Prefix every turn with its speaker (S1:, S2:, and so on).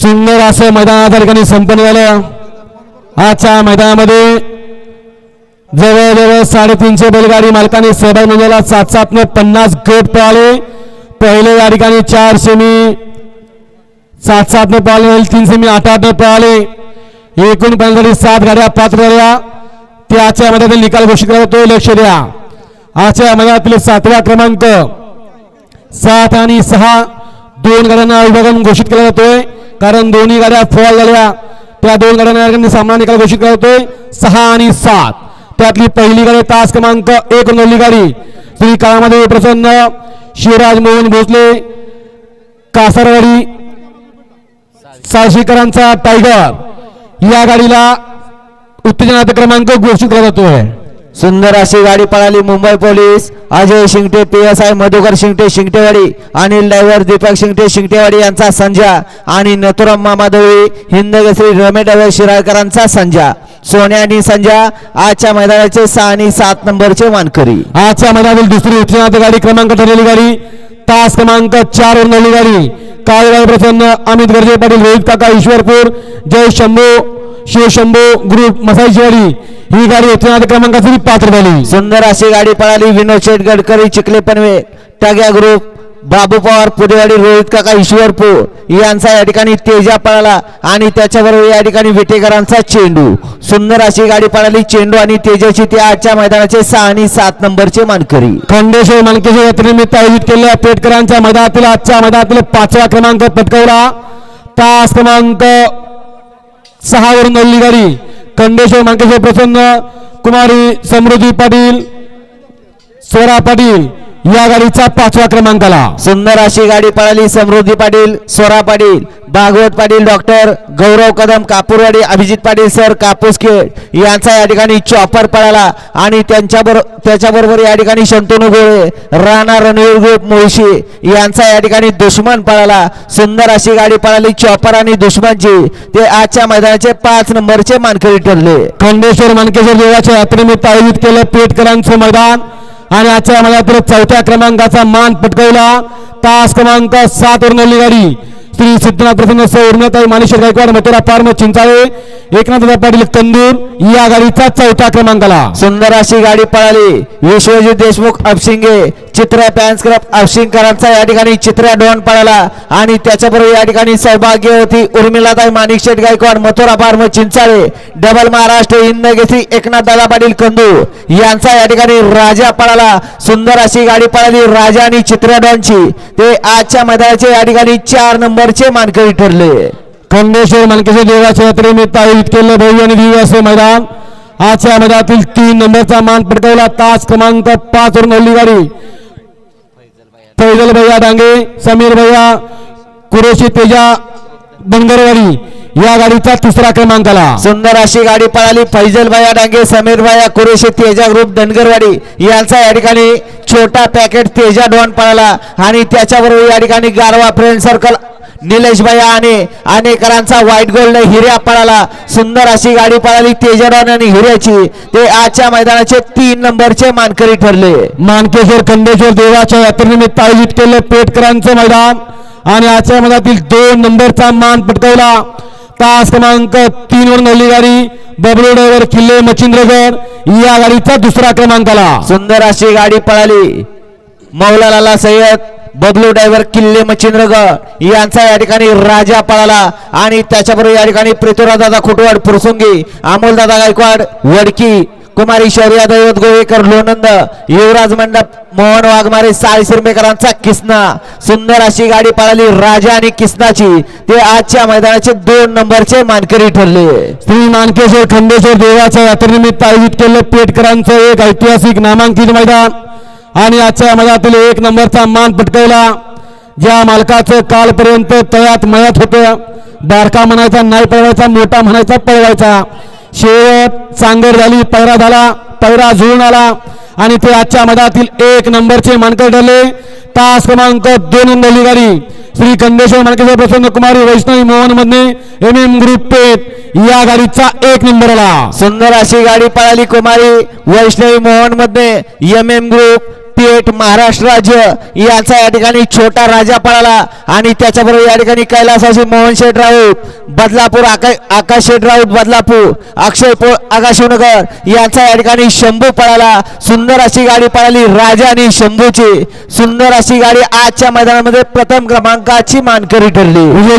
S1: सुंदर असं मैदान त्या ठिकाणी संपन्न झालं आजच्या मैदानामध्ये जवळजवळ साडेतीनशे बैलगाडी मालकांनी सहभाग नोंदवला. सात सात ने पन्नास गट पळाले. पहिले या ठिकाणी चार सेमी सात सात ने पळाले तीन सेमी आठ आठ ने पळाले. एकूण पळण्यासाठी सात गाड्या पात्र झाल्या. ते आजच्या मैदानातील निकाल घोषित करत. तो लक्ष द्या. आजच्या मैदानातील सातवा क्रमांक सात आणि सहा दोन गाड्यांना विभागून घोषित केला जातोय. कारण दोन्ही गाड्या फॉल झाल्या. त्या दोन गाड्यांना सामना निकाल घोषित केला जातोय. सहा आणि सात. त्यातली पहिली गाडी तास क्रमांक एक नोंदली गाडी. श्री काळामध्ये प्रसन्न. शिवराज मोहन भोसले कासारवाडी साहशीकरांचा टायगर या गाडीला उत्तेजनाचा क्रमांक घोषित केला जातोय.
S2: सुंदर अशी गाडी पळाली Mumbai police. Ajay Shingte P S I Madhukar Shingte Shingtewadi Anil driver Deepak Shingte Shingtewadi यांचा संजा आणि नथुराम मामादळी हिंदगसरी रमे ड्रायव्हर शिराळकरांचा संजा. सोन्या आणि संजा आजच्या मैदानाचे सहा आणि सात नंबरचे मानकरी
S1: आजच्या मैदानातील दुसरी उत्तेजनाची गाडी क्रमांक ठरलेली गाडी तास क्रमांक चार वर गाडी. काळेगाव प्रसन्न अमित गर्जे पाटील रोहित काका ईश्वरपूर जय शंभू. शिवशंभू ग्रुप मसाईशिवाडी ही गाडी उत्तेजनाच्या क्रमांकाची पात्र झाली.
S2: सुंदर अशी गाडी पळाली. विनोद शेठ गडकरी चिखले पनवे टग्या ग्रुप बाबू पवार पुदेवाडी रोहित काका ईश्वरपूर. यांचा या ठिकाणी तेजा पळाला आणि त्याच्याबरोबर या ठिकाणी विटेकरांचा चेंडू. सुंदर अशी गाडी पळाली. चेंडू आणि तेजाची ते आजच्या मैदानाचे सहा आणि सात नंबरचे मानकरी.
S1: खंडेश्वर मानकेश्वर यात्रेनिमित्त आयोजित केलेल्या पेटकरांच्या मैदानातील आजच्या मैदानातील पाचवा क्रमांक पटकावला. तास क्रमांक सहा वरून नवली गाडी. खंडेश्वर मांकेश्वर प्रसन्न कुमारी समृद्धी पाटील स्वरा पाटील. या गाडीचा पाचवा क्रमांक आला.
S2: सुंदर अशी गाडी पळाली समृद्धी पाटील सोरा पाटील भागवत पाटील डॉक्टर गौरव कदम कापूरवाडी अभिजित पाटील सर कापूसखेड यांचा या ठिकाणी चॉपर पळाला आणि त्यांच्याबरोबर त्याच्याबरोबर या ठिकाणी शंतनू गोळे राणा रणवीर ग्रुप मुळशी यांचा या ठिकाणी दुश्मन पळाला. सुंदर अशी गाडी पळाली चॉपर आणि दुश्मनची. ते आजच्या मैदानाचे पाच नंबरचे मानकरी ठरले.
S1: खंडेश्वर मानकेश्वर देवाच्या यात्रेनिमित्त आयोजित केलं पेटकरांचं मैदान. आणि आजच्या मैदानातील चौथ्या क्रमांकाचा मान पटकवला. तास क्रमांक सात वरून गाडी. श्री सिद्धनाथ प्रसन्न सौ मानेश्वर गायकवाड मटेरा पार्म चिंचाळे. एकनाथ पाटील कंदूर या गाडीचा चौथ्या क्रमांकाला.
S2: सुंदर अशी गाडी पळाली. विश्वजित देशमुख अपशिंगे. चित्र पॅन्स क्लब या ठिकाणी चित्र्या डोन पळाला. आणि त्याच्याबरोबर या ठिकाणी सौभाग्यवती उर्मिलाताई माणिक शेठ गायकवाड मथुरा फार्म चिंचाळे डबल महाराष्ट्र इंदगेसी एकनाथ दादा पाटील कंदू यांचा या ठिकाणी राजा पळाला. सुंदर अशी गाडी पळाली राजा आणि चित्र्या डॉनची. ते आजच्या मैदानाचे या ठिकाणी चार नंबरचे मानकरी ठरले.
S1: खंडेश्वर मानकेश्वर देवाच्या यात्रेनिमित्त आयोजित केलं भव्य आणि दिव्य असे मैदान. आजच्या मैदानातील तीन नंबरचा मान पटकावला. तास क्रमांक पाच वरून गाडी. फैजल भैया डांगे समीर भैया कुरेशी तेजा बंगरवाडी या गाडीचा तिसरा क्रमांक आला.
S2: सुंदर अशी गाडी पळाली. फैजल भाया डांगे समीर भाया कुरेशी तेजा ग्रुप धनगरवाडी. यांचा या ठिकाणी छोटा पॅकेट तेजा डॉन पळाला. आणि त्याच्याबरोबर या ठिकाणी गारवा फ्रेंड सर्कल निलेश भैया आणि अनेकरांचा व्हाईट गोल्ड हिऱ्या पळाला. सुंदर अशी गाडी पळाली तेजा डॉन आणि हिऱ्याची. ते आजच्या मैदानाचे तीन नंबरचे मानकरी ठरले.
S1: मानकेश्वर खंडेश्वर देवाच्या यात्रेनिमित्त आयोजित केलं पेटकरांचं मैदान. आणि आजच्या मैदानातील दोन नंबरचा मान पटकावला. तास क्रमांक तीन वर नवली गाडी बबलू ड्रायव्हर किल्ले मच्छिंद्रगड या गाडीचा दुसरा क्रमांक आला
S2: सुंदर अशी गाडी पळाली. मौलालाला सय्यद बबलू ड्रायव्हर किल्ले मच्छिंद्रगड यांचा या ठिकाणी राजा पळाला आणि त्याच्याबरोबर या ठिकाणी पृथ्वीराज दादा खुटवाड पुरसुंगी अमोल दादा गायकवाड वडकी कुमारी शौर्या दैवत गोवेकर लोणंद युवराज मंडप मोहन वाघमारे साई सुरमेकरांचा किसना सुंदर अशी गाडी पळाली राजा आणि किसनाची. ते आजच्या मैदानाचे दोन नंबरचे मानकरी ठरले.
S1: श्री मानकेश्वर खंडेश्वर देवाच्या यात्रेनिमित्त आयोजित केलं पेटकरांचं एक ऐतिहासिक नामांकित मैदान. आणि आजच्या मैदानातील एक नंबरचा मान पटकावला. ज्या मालकाचं कालपर्यंत तळ्यात मयात होतं बारका म्हणायचा नाही पळवायचा मोठा म्हणायचा पळवायचा. शेवट चांगर झाली पैरा झाला पैरा जुळून आला. आणि ते आजच्या मैदानातील एक नंबरचे मानकर ठरले. तास क्रमांक दोन नंबरली गाडी श्री खंडेश्वर मानकेश्वर प्रसन्न कुमारी Vaishnavi Mohan Madhane M M group Peth या गाडीचा एक नंबर आला
S2: सुंदर अशी गाडी पळाली कुमारी. Vaishnavi मोहनमध्ये M M group Peth Maharashtra राज्य यांचा या ठिकाणी छोटा राजा पळाला. आणि त्याच्याबरोबर या ठिकाणी कैलासाची मोहन शेठ राऊत बदलापूर आका आकाश शेठ राऊत बदलापूर अक्षय पो आकाशनगर यांचा या ठिकाणी शंभू पळाला. सुंदर अशी गाडी पळाली राजा आणि शंभूची. सुंदर अशी गाडी आजच्या मैदानामध्ये प्रथम क्रमांकाची मानकरी ठरली.